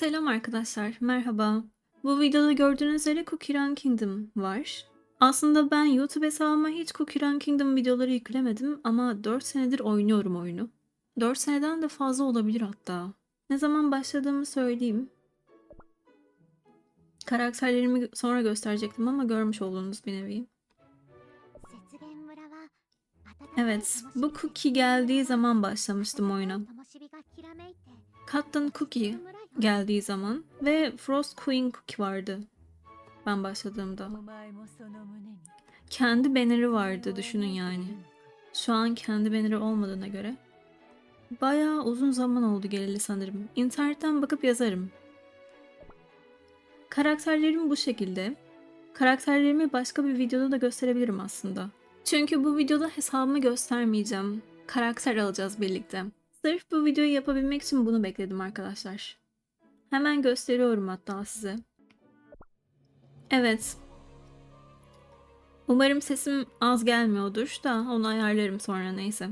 Selam arkadaşlar, merhaba. Bu videoda gördüğünüz üzere Cookie Run Kingdom var. Aslında ben YouTube hesabıma hiç Cookie Run Kingdom videoları yüklemedim ama 4 senedir oynuyorum oyunu. 4 seneden de fazla olabilir hatta. Ne zaman başladığımı söyleyeyim. Karakterlerimi sonra gösterecektim ama görmüş olduğunuz bir nevi. Evet, bu Cookie geldiği zaman başlamıştım oyuna. Captain Cookie geldiği zaman ve Frost Queen Cookie vardı ben başladığımda. Kendi banner'ı vardı düşünün yani. Şu an kendi banner'ı olmadığına göre. Bayağı uzun zaman oldu geleli sanırım. İnternetten bakıp yazarım. Karakterlerim bu şekilde. Karakterlerimi başka bir videoda da gösterebilirim aslında. Çünkü bu videoda hesabımı göstermeyeceğim. Karakter alacağız birlikte. Sırf bu videoyu yapabilmek için bunu bekledim arkadaşlar. Hemen gösteriyorum hatta size. Evet. Umarım sesim az gelmiyordur da onu ayarlarım sonra neyse.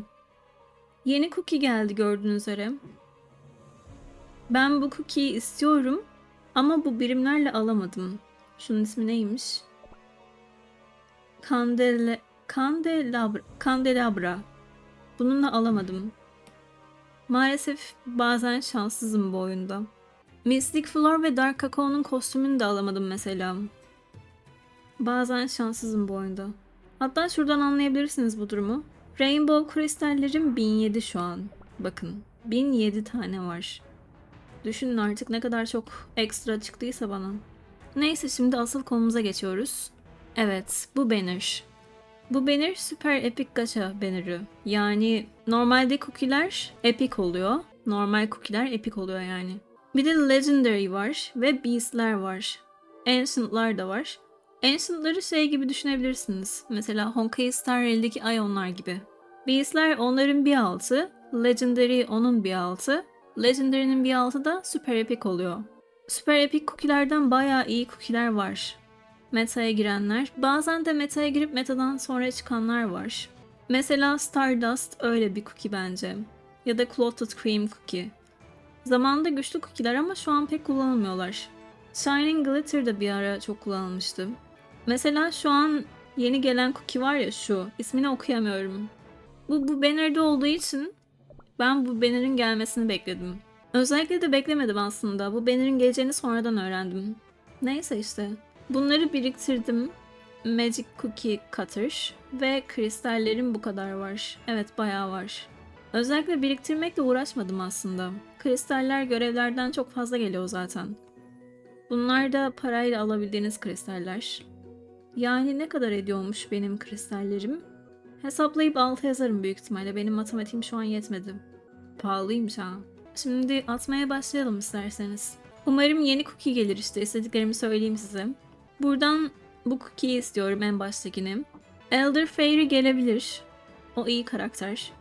Yeni cookie geldi gördüğünüz üzere. Ben bu cookie'yi istiyorum ama bu birimlerle alamadım. Şunun ismi neymiş? Kandele, Kandelabra, Kandelabra. Bununla alamadım. Maalesef bazen şanssızım bu oyunda. Mystic Floor ve Dark Cacao'nun kostümünü de alamadım mesela. Bazen şanssızım bu oyunda. Hatta şuradan anlayabilirsiniz bu durumu. Rainbow kristallerim 1007 şu an. Bakın 1007 tane var. Düşünün artık ne kadar çok ekstra çıktıysa bana. Neyse şimdi asıl konumuza geçiyoruz. Evet bu banner. Bu banner süper epic gacha banner'ı. Yani normalde cookie'ler epic oluyor. Normal cookie'ler epic oluyor yani. Bir de legendary var ve beast'ler var. Ancient'lar da var. Ancient'ları şey gibi düşünebilirsiniz. Mesela Honkai Star Rail'deki Ion'lar gibi. Beast'ler onların bir altı, Legendary onun bir altı, Legendary'nin bir altı da Super Epic oluyor. Super Epic cookie'lerden bayağı iyi cookie'ler var meta'ya girenler. Bazen de meta'ya girip metadan sonra çıkanlar var. Mesela Stardust öyle bir cookie bence. Ya da Clotted Cream Cookie. Zamanında güçlü cookie'ler ama şu an pek kullanılmıyorlar. Shining Glitter da bir ara çok kullanılmıştı. Mesela şu an yeni gelen cookie var ya şu. ismini okuyamıyorum. Bu, bu banner'da olduğu için ben bu banner'ın gelmesini bekledim. Özellikle de beklemedim aslında. Bu banner'ın geleceğini sonradan öğrendim. Neyse işte. Bunları biriktirdim. Magic Cookie Cutter ve kristallerim bu kadar var. Evet bayağı var. Özellikle biriktirmekle uğraşmadım aslında. Kristaller görevlerden çok fazla geliyor zaten. Bunlar da parayla alabildiğiniz kristaller. Yani ne kadar ediyormuş benim kristallerim? Hesaplayıp altı yazarım büyük ihtimalle. Benim matematiğim şu an yetmedi. Pahalıymış ha. Şimdi atmaya başlayalım isterseniz. Umarım yeni cookie gelir işte. İstediklerimi söyleyeyim size. Buradan bu cookie'yi istiyorum en baştakini. Elder Fairy gelebilir. O iyi karakter.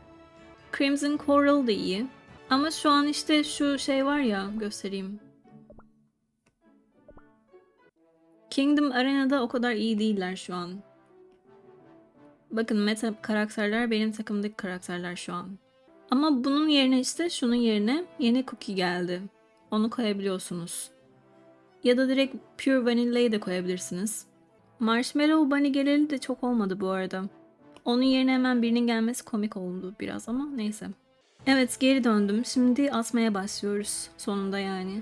Crimson Coral da iyi. Ama şu an işte şu şey var ya göstereyim. Kingdom Arena'da o kadar iyi değiller şu an. Bakın meta karakterler benim takımdaki karakterler şu an. Ama bunun yerine işte şunun yerine yeni cookie geldi. Onu koyabiliyorsunuz. Ya da direkt Pure Vanilla'yı da koyabilirsiniz. Marshmallow Bunny geleli de çok olmadı bu arada. Onun yerine hemen birinin gelmesi komik oldu biraz ama neyse. Evet geri döndüm. Şimdi atmaya başlıyoruz. Sonunda yani.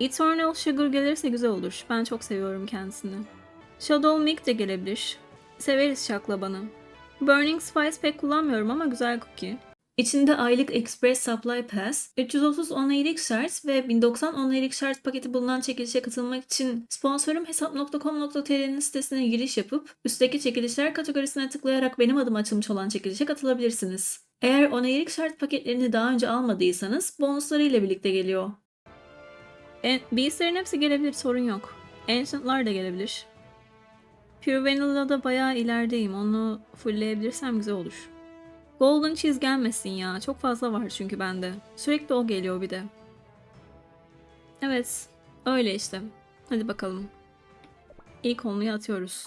Eternal Sugar gelirse güzel olur. Ben çok seviyorum kendisini. Shadow Milk de gelebilir. Severiz şaklabanı. Burning Spice pek kullanmıyorum ama güzel cookie. İçinde aylık Express Supply Pass, 330 onaylık şart ve 1090 onaylık şart paketi bulunan çekilişe katılmak için sponsorum hesap.com.tr'nin sitesine giriş yapıp üstteki çekilişler kategorisine tıklayarak benim adım açılmış olan çekilişe katılabilirsiniz. Eğer onaylık şart paketlerini daha önce almadıysanız bonusları ile birlikte geliyor. E, Beast'lerin hepsi gelebilir sorun yok. Ancient'lar da gelebilir. Pure Vanilla'da bayağı ilerideyim. Onu fullleyebilirsem güzel olur. Golden cheese gelmesin ya. Çok fazla var çünkü bende. Sürekli o geliyor bir de. Evet. Öyle işte. Hadi bakalım. İlk onluyu atıyoruz.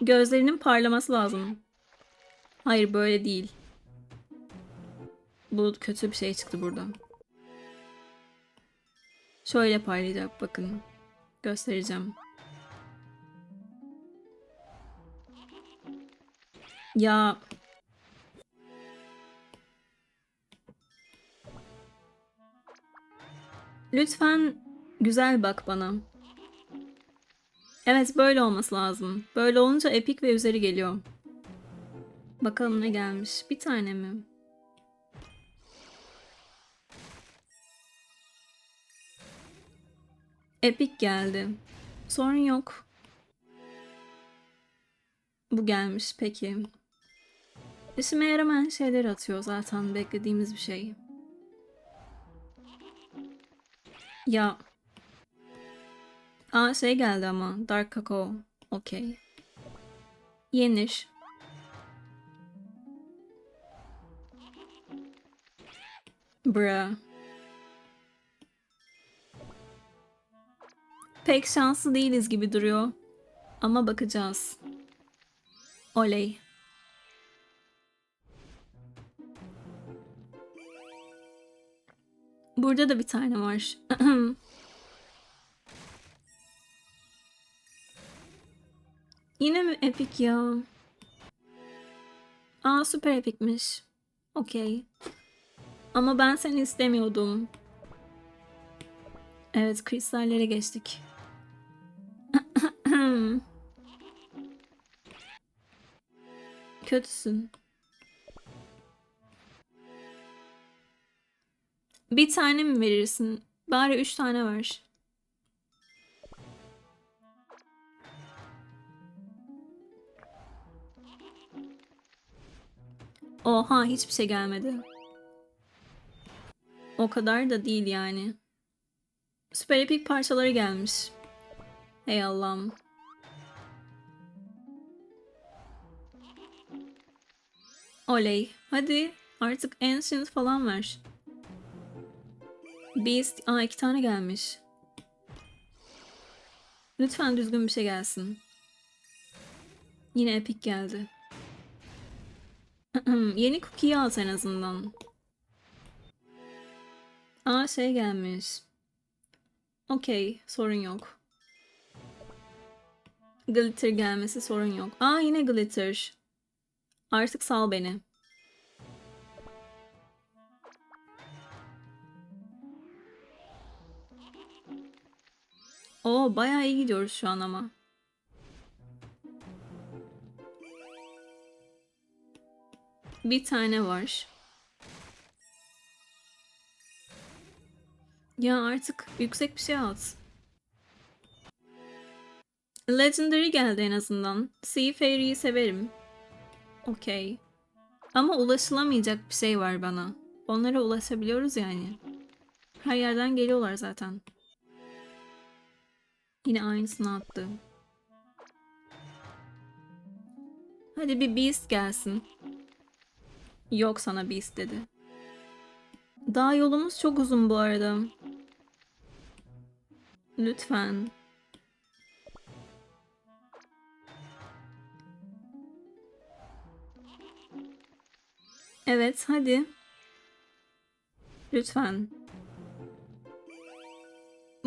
Gözlerinin parlaması lazım. Hayır böyle değil. Bu kötü bir şey çıktı burada. Şöyle parlayacak bakın. Göstereceğim. Ya Lütfen güzel bak bana. Evet böyle olması lazım. Böyle olunca epik ve üzeri geliyor. Bakalım ne gelmiş. Bir tane mi? Epik geldi. Sorun yok. Bu gelmiş peki. İşime yaramayan şeyler atıyor zaten beklediğimiz bir şey. Ya. Aa şey geldi ama. Dark Kakao. Okey. Yenir. Bra. Pek şanslı değiliz gibi duruyor. Ama bakacağız. Oley. Burada da bir tane var. Yine mi epik ya? Aa süper epikmiş. Okey. Ama ben seni istemiyordum. Evet kristallere geçtik. Kötüsün. Bir tane mi verirsin? Bari üç tane ver. Oha hiçbir şey gelmedi. O kadar da değil yani. Süper epik parçaları gelmiş. Hey Allah'ım. Oley. Hadi artık Ancient falan ver. Beast. Aa iki tane gelmiş. Lütfen düzgün bir şey gelsin. Yine epik geldi. Yeni cookie'yi al en azından. Aa şey gelmiş. Okey, sorun yok. Glitter gelmesi sorun yok. Aa yine glitter. Artık sal beni. Oo bayağı iyi gidiyoruz şu an ama. Bir tane var. Ya artık yüksek bir şey at. Legendary geldi en azından. Sea Fairy'yi severim. Okey. Ama ulaşılamayacak bir şey var bana. Onlara ulaşabiliyoruz yani. Her yerden geliyorlar zaten. Yine aynısını attı. Hadi bir Beast gelsin. Yok sana Beast dedi. Daha yolumuz çok uzun bu arada. Lütfen. Evet, hadi. Lütfen.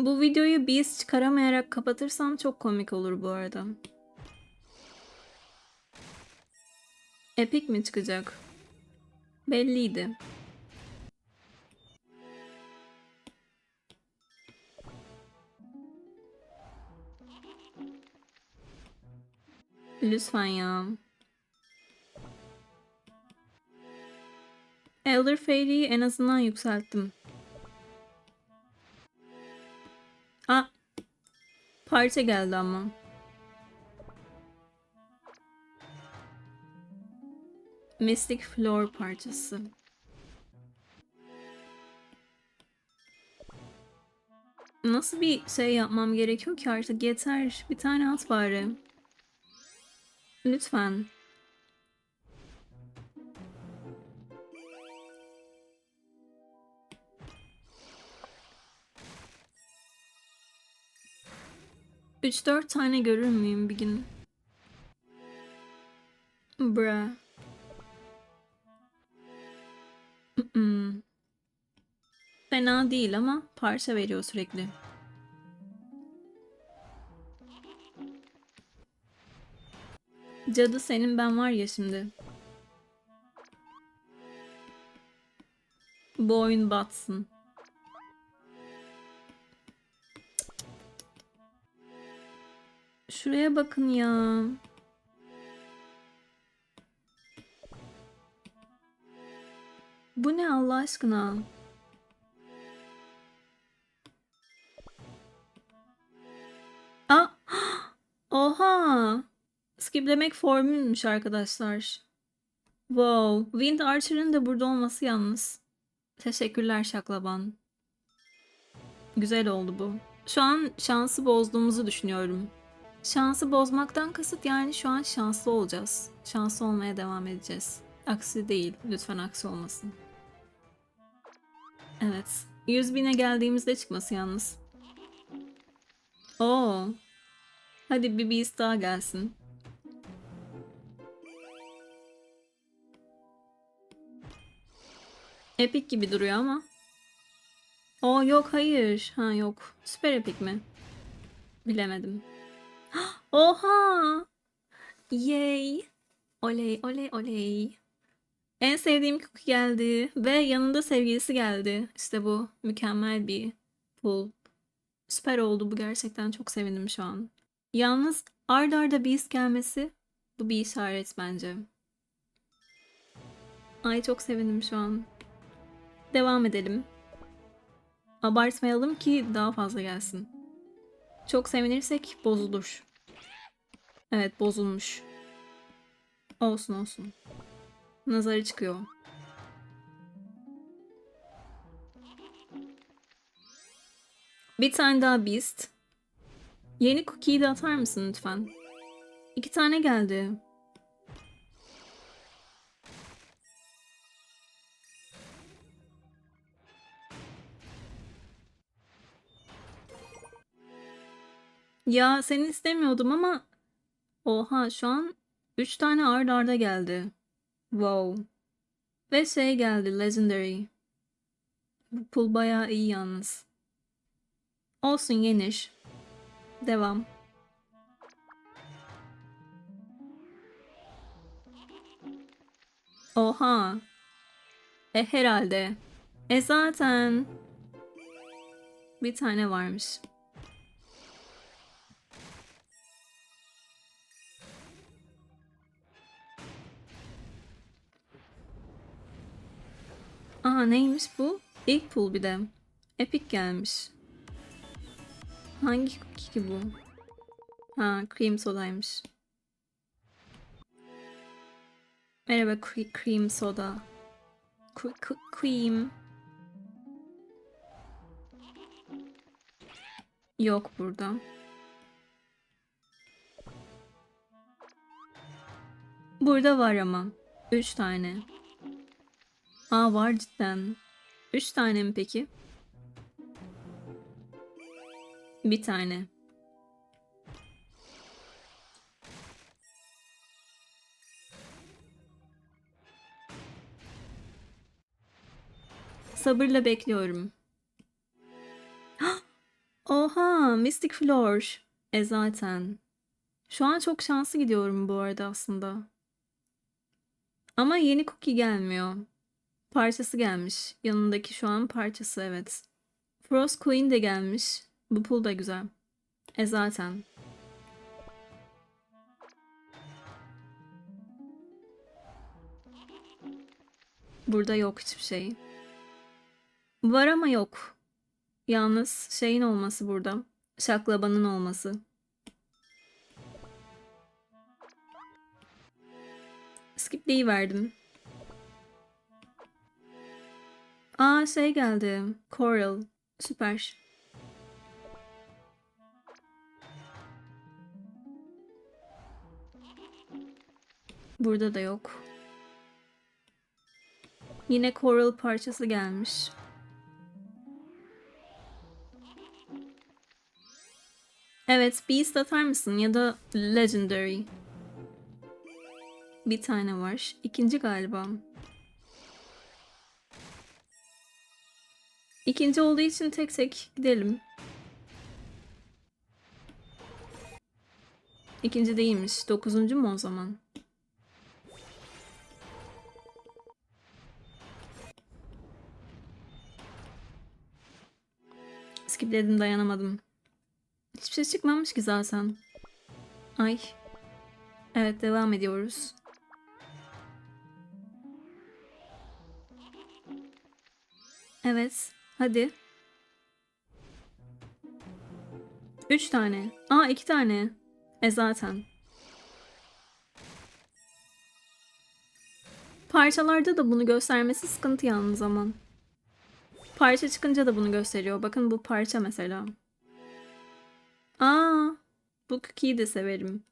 Bu videoyu Beast çıkaramayarak kapatırsam çok komik olur bu arada. Epic mi çıkacak? Belliydi. Lütfen ya. Elder Fairy'yi en azından yükselttim. Aa, parça geldi ama. Mystic Floor parçası. Nasıl bir şey yapmam gerekiyor ki artık yeter. Bir tane at bari. Lütfen. Üç dört tane görür müyüm bir gün? Bra. Fena değil ama parça veriyor sürekli. Cadı senin ben var ya şimdi. Bu oyun batsın. Şuraya bakın ya. Bu ne Allah aşkına? Aa! Oha! Skiplemek formülmüş arkadaşlar. Wow. Wind Archer'ın da burada olması yalnız. Teşekkürler Şaklaban. Güzel oldu bu. Şu an şansı bozduğumuzu düşünüyorum. Şansı bozmaktan kasıt yani şu an şanslı olacağız. Şanslı olmaya devam edeceğiz. Aksi değil. Lütfen aksi olmasın. Evet. 100 bine geldiğimizde çıkması yalnız. Oo. Hadi bir beast daha gelsin. Epic gibi duruyor ama. Oo yok hayır. Ha yok. Süper epic mi? Bilemedim. Oha! Yay! Oley oley oley. En sevdiğim cookie geldi ve yanında sevgilisi geldi. İşte bu mükemmel bir pull. Süper oldu bu gerçekten çok sevindim şu an. Yalnız ard arda Beast gelmesi bu bir işaret bence. Ay çok sevindim şu an. Devam edelim. Abartmayalım ki daha fazla gelsin. Çok sevinirsek bozulur. Evet bozulmuş. Olsun olsun. Nazarı çıkıyor. Bir tane daha Beast. Yeni cookie'yi de atar mısın lütfen? İki tane geldi. Ya seni istemiyordum ama oha şu an 3 tane ard arda geldi. Wow. Ve şey geldi Legendary. Bu pul bayağı iyi yalnız. Olsun yenir. Devam. Oha. E herhalde. E zaten. Bir tane varmış. Aa neymiş bu? İlk pul bir de. Epic gelmiş. Hangi cookie ki bu? Ha cream sodaymış. Merhaba cre- cream soda. Cre- cre- cream. Yok burada. Burada var ama. Üç tane. Aa var cidden. Üç tane mi peki? Bir tane. Sabırla bekliyorum. Oha, Mystic Floor. E zaten. Şu an çok şanslı gidiyorum bu arada aslında. Ama yeni cookie gelmiyor. Parçası gelmiş. Yanındaki şu an parçası evet. Frost Queen de gelmiş. Bu pul da güzel. E zaten. Burada yok hiçbir şey. Var ama yok. Yalnız şeyin olması burada. Şaklabanın olması. Skipleyiverdim. Aa şey geldi. Coral. Süper. Burada da yok. Yine coral parçası gelmiş. Evet, Beast atar mısın ya da Legendary? Bir tane var. İkinci galiba. İkinci olduğu için tek tek gidelim. İkinci değilmiş. Dokuzuncu mu o zaman? Skipledim dayanamadım. Hiçbir şey çıkmamış ki zaten. Ay. Evet devam ediyoruz. Evet. Hadi. Üç tane. Aa iki tane. E zaten. Parçalarda da bunu göstermesi sıkıntı yalnız ama. Parça çıkınca da bunu gösteriyor. Bakın bu parça mesela. Aa, bu cookie'yi de severim.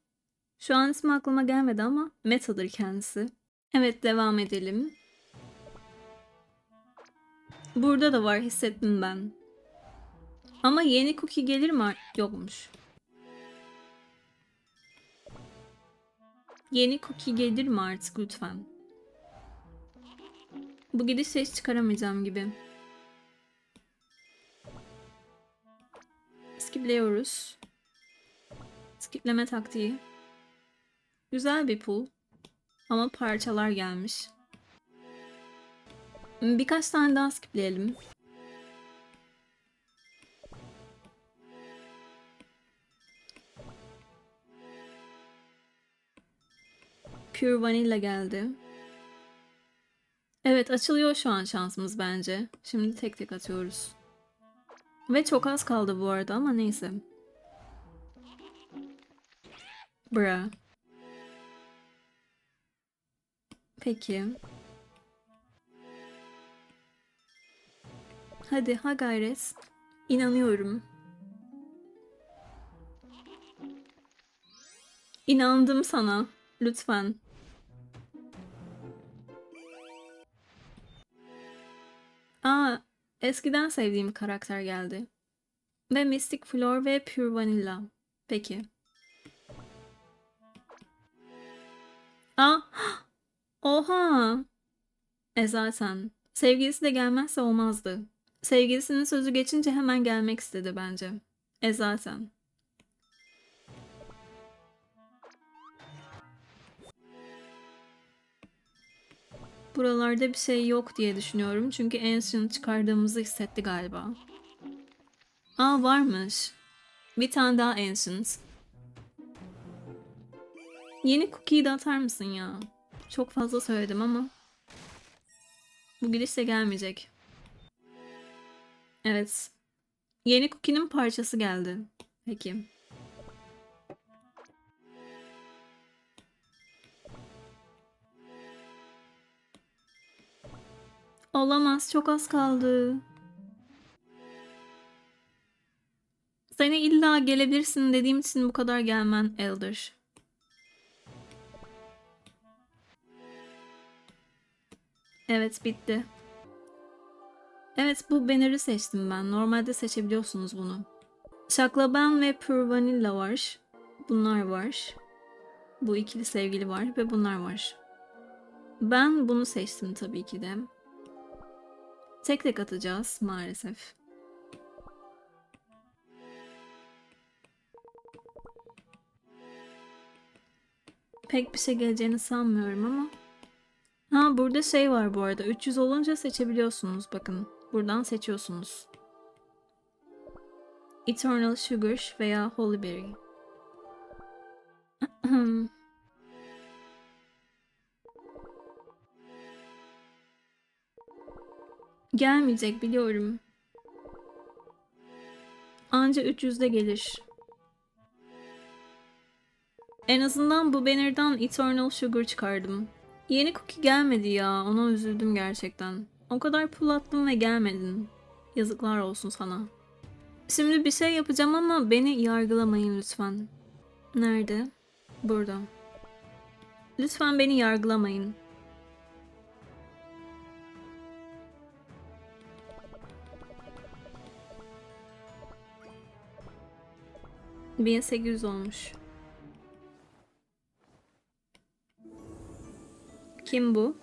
Şu an ismi aklıma gelmedi ama Meta'dır kendisi. Evet devam edelim. Burada da var hissettim ben. Ama yeni cookie gelir mi? Yokmuş. Yeni cookie gelir mi artık lütfen? Bu gidişle hiç çıkaramayacağım gibi. Skipliyoruz. Skipleme taktiği. Güzel bir pul. Ama parçalar gelmiş. Birkaç tane daha skipleyelim. Pure Vanilla geldi. Evet açılıyor şu an şansımız bence. Şimdi tek tek atıyoruz. Ve çok az kaldı bu arada ama neyse. Bra. Peki. Hadi ha gayret. İnanıyorum. İnandım sana. Lütfen. Aa, eskiden sevdiğim karakter geldi. Ve Mystic Floor ve Pure Vanilla. Peki. Aa, oha. E zaten. Sevgilisi de gelmezse olmazdı. Sevgilisinin sözü geçince hemen gelmek istedi bence. E zaten. Buralarda bir şey yok diye düşünüyorum. Çünkü Ancient çıkardığımızı hissetti galiba. Aa varmış. Bir tane daha Ancient. Yeni cookie'yi de atar mısın ya? Çok fazla söyledim ama. Bu gidişle gelmeyecek. Evet. Yeni cookie'nin parçası geldi. Peki. Olamaz. Çok az kaldı. Seni illa gelebilirsin dediğim için bu kadar gelmen Elder. Evet bitti. Evet bu banner'ı seçtim ben. Normalde seçebiliyorsunuz bunu. Şaklaban ve Pure Vanilla var. Bunlar var. Bu ikili sevgili var ve bunlar var. Ben bunu seçtim tabii ki de. Tek tek atacağız maalesef. Pek bir şey geleceğini sanmıyorum ama. Ha burada şey var bu arada. 300 olunca seçebiliyorsunuz. Bakın buradan seçiyorsunuz. Eternal Sugar veya Holy Berry. Gelmeyecek biliyorum. Anca 300'de gelir. En azından bu banner'dan Eternal Sugar çıkardım. Yeni cookie gelmedi ya. Ona üzüldüm gerçekten. O kadar pull attım ve gelmedin. Yazıklar olsun sana. Şimdi bir şey yapacağım ama beni yargılamayın lütfen. Nerede? Burada. Lütfen beni yargılamayın. Bin sekiz yüz olmuş. Kim bu?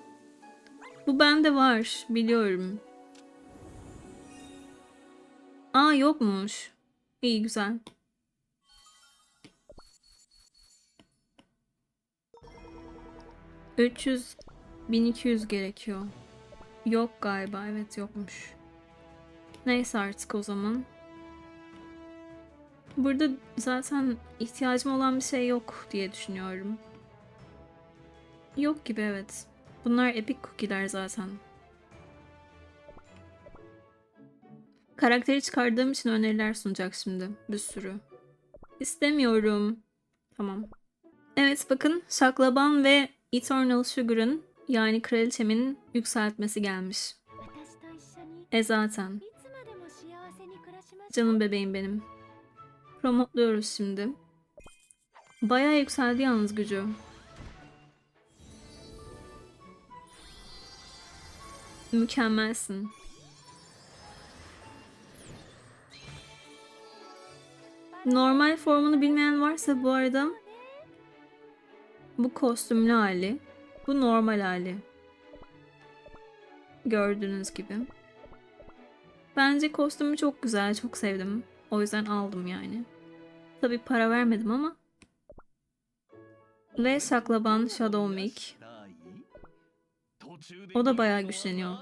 Bu bende var, biliyorum. Aa yokmuş. İyi güzel. ...300... ...1200 gerekiyor. Yok galiba. Evet yokmuş. Neyse artık o zaman. Burada zaten ihtiyacım olan bir şey yok diye düşünüyorum. Yok gibi evet. Bunlar epic cookie'ler zaten. Karakteri çıkardığım için öneriler sunacak şimdi. Bir sürü. İstemiyorum. Tamam. Evet bakın Şaklaban ve Eternal Sugar'ın yani kraliçemin yükseltmesi gelmiş. E zaten. Canım bebeğim benim. Promotluyoruz şimdi. Bayağı yükseldi yalnız gücü. Mükemmelsin. Normal formunu bilmeyen varsa bu arada bu kostümlü hali, bu normal hali. Gördüğünüz gibi. Bence kostümü çok güzel, çok sevdim. O yüzden aldım yani. Tabi para vermedim ama. Ve saklaban Shadow Meek. O da bayağı güçleniyor.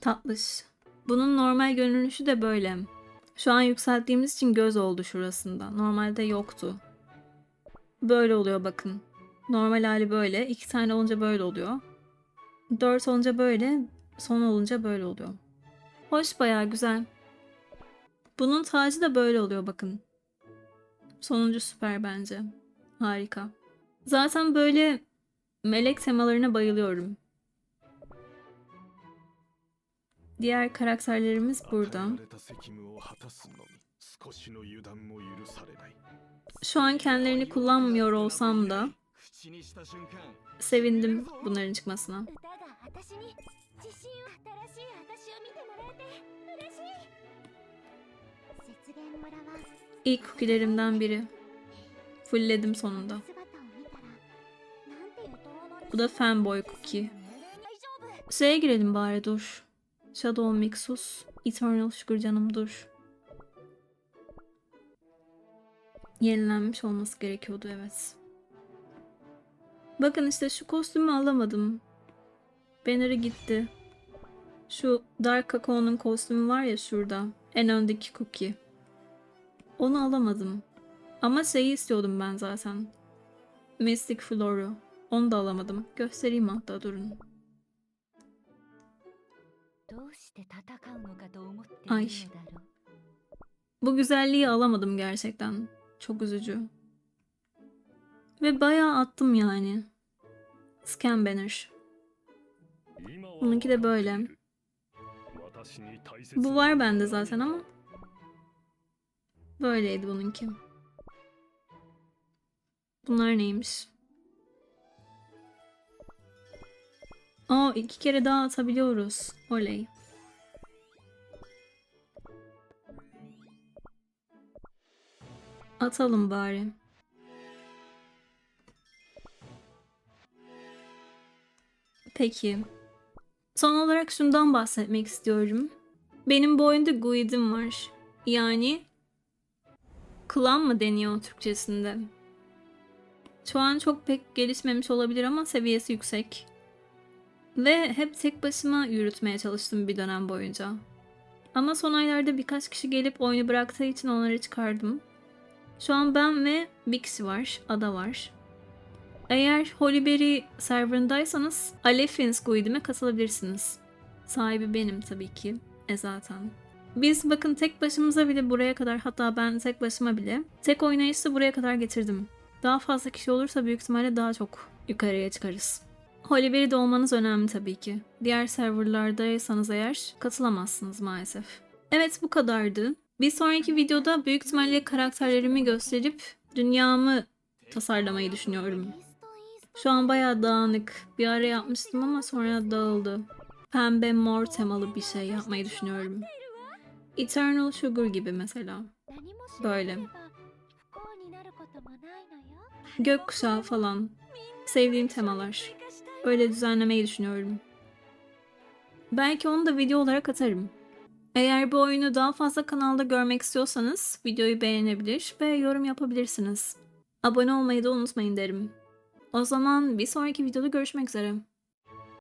Tatlış. Bunun normal görünüşü de böyle. Şu an yükselttiğimiz için göz oldu şurasında. Normalde yoktu. Böyle oluyor bakın. Normal hali böyle. iki tane olunca böyle oluyor. Dört olunca böyle. Son olunca böyle oluyor. Hoş bayağı güzel. Bunun tacı da böyle oluyor bakın. Sonuncu süper bence. Harika. Zaten böyle melek temalarına bayılıyorum. Diğer karakterlerimiz burada. Şu an kendilerini kullanmıyor olsam da sevindim bunların çıkmasına. İlk kukilerimden biri. Fullledim sonunda. Bu da fanboy cookie. Şeye girelim bari dur. Shadow Mixus. Eternal Sugar canım dur. Yenilenmiş olması gerekiyordu evet. Bakın işte şu kostümü alamadım. Banner'ı gitti. Şu Dark Kako'nun kostümü var ya şurada. En öndeki Cookie. Onu alamadım. Ama şeyi istiyordum ben zaten. Mystic Floru. Onu da alamadım. Göstereyim hatta durun. Ay. Bu güzelliği alamadım gerçekten. Çok üzücü. Ve bayağı attım yani. Scan Banner. Bununki de böyle. Bu var bende zaten ama. Böyleydi bununki. Bunlar neymiş? Aa iki kere daha atabiliyoruz. Oley. Atalım bari. Peki. Son olarak şundan bahsetmek istiyorum. Benim bu oyunda guidim var. Yani klan mı deniyor Türkçesinde? Şu an çok pek gelişmemiş olabilir ama seviyesi yüksek. Ve hep tek başıma yürütmeye çalıştım bir dönem boyunca. Ama son aylarda birkaç kişi gelip oyunu bıraktığı için onları çıkardım. Şu an ben ve bir kişi var, Ada var. Eğer Holyberry serverındaysanız Alefins Guild'ime katılabilirsiniz. Sahibi benim tabii ki. E zaten. Biz bakın tek başımıza bile buraya kadar hatta ben tek başıma bile tek oynayışı buraya kadar getirdim. Daha fazla kişi olursa büyük ihtimalle daha çok yukarıya çıkarız. Holyberry'de olmanız önemli tabii ki. Diğer serverlardaysanız eğer katılamazsınız maalesef. Evet bu kadardı. Bir sonraki videoda büyük ihtimalle karakterlerimi gösterip dünyamı tasarlamayı düşünüyorum. Şu an bayağı dağınık. Bir ara yapmıştım ama sonra dağıldı. Pembe mor temalı bir şey yapmayı düşünüyorum. Eternal Sugar gibi mesela. Böyle. Gökkuşağı falan. Sevdiğim temalar. Öyle düzenlemeyi düşünüyorum. Belki onu da video olarak atarım. Eğer bu oyunu daha fazla kanalda görmek istiyorsanız videoyu beğenebilir ve yorum yapabilirsiniz. Abone olmayı da unutmayın derim. O zaman bir sonraki videoda görüşmek üzere.